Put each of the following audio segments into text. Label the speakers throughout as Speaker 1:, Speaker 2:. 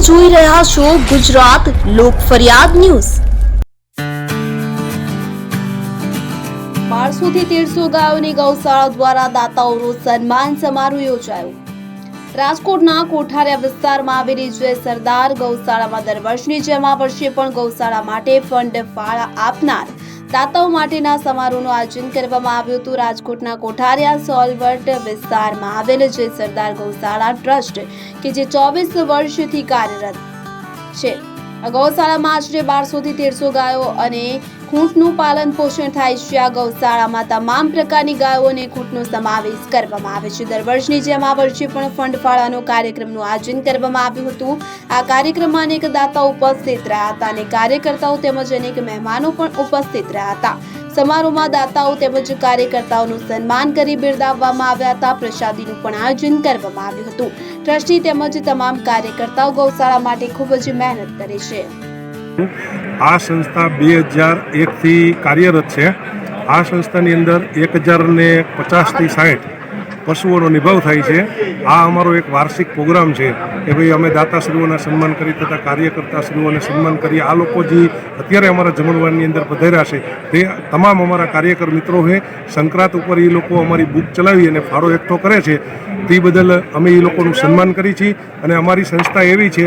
Speaker 1: જોઈ રહ્યા છો ગુજરાત લોક ફરિયાદ ન્યૂઝ. બારસો થી તેરસો ગાયોની ગૌશાળા દ્વારા દાતાઓનો સન્માન સમારોહ યોજાયો. રાજકોટના કોઠારિયા વિસ્તારમાં આવેલી જય સરદાર ગૌશાળામાં દર વર્ષની જેમ આ વર્ષે પણ ગૌશાળા માટે ફંડ ફાળા આપનાર દાતાઓ માટેના સમારોહનું આયોજન કરવામાં આવ્યું હતું. રાજકોટના કોઠારિયા સોલવર્ટ વિસ્તારમાં આવેલ જે સરદાર ગૌશાળા ટ્રસ્ટ કે જે ચોવીસ વર્ષથી કાર્યરત છે. ગૌશાળામાં આશરે બારસો થી તેરસો ગાયો અને ખૂંટનું પાલન પોષણ થાય છે. આ ગૌશાળામાં તમામ પ્રકારની ગાયોને ખૂંટનો સમાવેશ કરવામાં આવે છે. દર વર્ષની જેમ આ વર્ષે પણ ફંડ ફાળાનો કાર્યક્રમનું આયોજન કરવામાં આવ્યું હતું. આ કાર્યક્રમમાં અનેક દાતાઓ ઉપસ્થિત રહ્યા હતા અને કાર્યકર્તાઓ તેમજ અનેક મહેમાનો પણ ઉપસ્થિત રહ્યા હતા. સમારોહમાં દાતાઓ તેમજ કાર્યકર્તાઓનું સન્માન કરી બિરદાવવામાં આવ્યા હતા. પ્રસાદીનું પણ આયોજન કરવામાં આવ્યું હતું. ટ્રસ્ટી તેમજ તમામ કાર્યકર્તાઓ ગૌશાળા માટે ખૂબ જ મહેનત કરે છે.
Speaker 2: આ સંસ્થા બે હજાર એકથી કાર્યરત છે. આ સંસ્થાની અંદર એક હજારને પચાસથી સાઠ પશુઓનો નિભાવ થાય છે. આ અમારો એક વાર્ષિક પ્રોગ્રામ છે કે ભાઈ અમે દાતાશ્રીઓના સન્માન કરી તથા કાર્યકર્તાશ્રીઓને સન્માન કરી આ લોકો જે અત્યારે અમારા જમણવારની અંદર પધાર્યા છે, તે તમામ અમારા કાર્યકર મિત્રો છે સંક્રાંત ઉપર એ લોકો અમારી બુક ચલાવી અને ફાળો એકઠો કરે છે. તે બદલ અમે એ લોકોનું સન્માન કરી છીએ અને અમારી સંસ્થા એવી છે.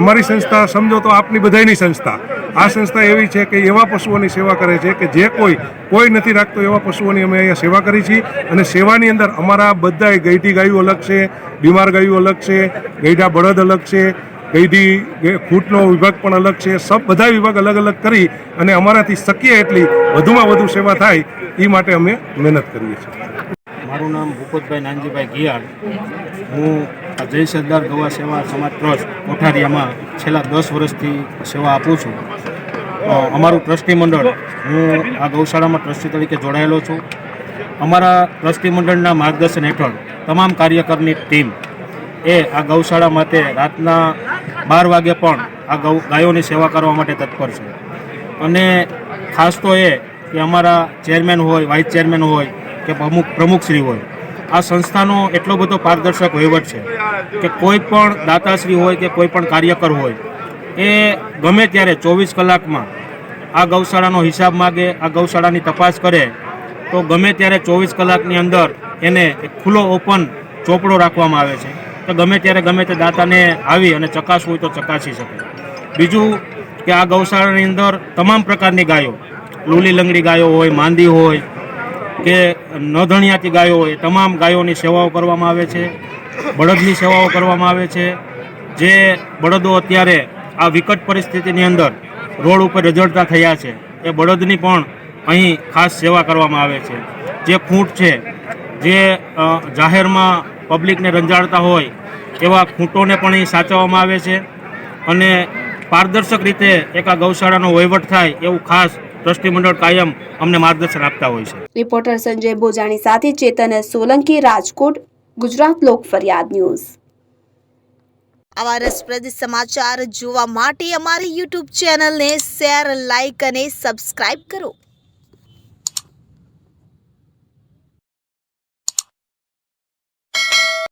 Speaker 2: અમારી સંસ્થા સમજો તો આપની બધાયની સંસ્થા. આ સંસ્થા એવી છે કે એવા પશુઓની સેવા કરે છે કે જે કોઈ કોઈ નથી રાખતો એવા પશુઓની અમે અહીંયા સેવા કરી છીએ અને સેવાની અંદર અમારા બધા ગઈઢી ગાયો અલગ છે, બીમાર ગાયો અલગ છે ગઈઢા બળદ અલગ છે ગઈઢી ખૂંટનો વિભાગ પણ અલગ છે, સબ બધા વિભાગ અલગ અલગ કરી અને અમારાથી શક્ય એટલી વધુમાં વધુ સેવા થાય એ માટે અમે મહેનત કરીએ છીએ.
Speaker 3: મારું નામ ભૂપતભાઈ નાનજીભાઈ ગિયાળ હું આ જય સરદાર ગવા સેવા સમાજ ટ્રસ્ટ કોઠારિયામાં છેલ્લા દસ વર્ષથી સેવા આપું છું. અમારું ટ્રસ્ટી મંડળ, હું આ ગૌશાળામાં ટ્રસ્ટી તરીકે જોડાયેલો છું. અમારા ટ્રસ્ટી મંડળના માર્ગદર્શન હેઠળ તમામ કાર્યકરની ટીમ એ આ ગૌશાળા માટે રાતના બાર વાગે પણ આ ગૌ, ગાયોની સેવા કરવા માટે તત્પર છે. અને ખાસ તો એ કે અમારા ચેરમેન હોય, વાઇસ ચેરમેન હોય કે પ્રમુખ પ્રમુખશ્રી હોય, આ સંસ્થાનો એટલો બધો પારદર્શક વહીવટ છે. કે કોઈ પણ દાતાશ્રી હોય કે કોઈ પણ કાર્યકર હોય, એ ગમે ત્યારે ચોવીસ કલાકમાં આ ગૌશાળાનો હિસાબ માગે, આ ગૌશાળાની તપાસ કરે, તો ગમે ત્યારે ચોવીસ કલાકની અંદર એને ખુલ્લો ઓપન ચોપડો રાખવામાં આવે છે. તો ગમે ત્યારે ગમે તે દાતાને આવી અને ચકાસવું હોય તો ચકાસી શકે. બીજું કે આ ગૌશાળાની અંદર તમામ પ્રકારની ગાયો, લૂલી લંગડી ગાયો હોય, માંદી હોય, કે નધણિયાતી ગાયો હોય તમામ ગાયોની સેવાઓ કરવામાં આવે છે. બળદની સેવાઓ કરવામાં આવે છે. જે બળદો અત્યારે આ વિકટ પરિસ્થિતિની અંદર રોડ ઉપર રજડતા થયા છે. એ બળદની પણ અહીં ખાસ સેવા કરવામાં આવે છે. જે ખૂંટ છે, જે જાહેરમાં પબ્લિકને રંજાડતા હોય, એવા ખૂંટોને પણ અહીં સાચવવામાં આવે છે. અને પારદર્શક રીતે એક આ ગૌશાળાનો વહીવટ થાય એવું ખાસ ટ્રસ્ટી કાયમ અમને માર્ગદર્શન આપતા હોય છે.
Speaker 1: રિપોર્ટર સંજય બોજાણી સાથે ચેતન સોલંકી, રાજકોટ ગુજરાત લોક ફરિયાદ ન્યૂઝ. આવા રસપ્રદ સમાચાર જોવા માટે અમારી યુટ્યુબ ચેનલને શેર લાઇક અને સબસ્ક્રાઇબ કરો.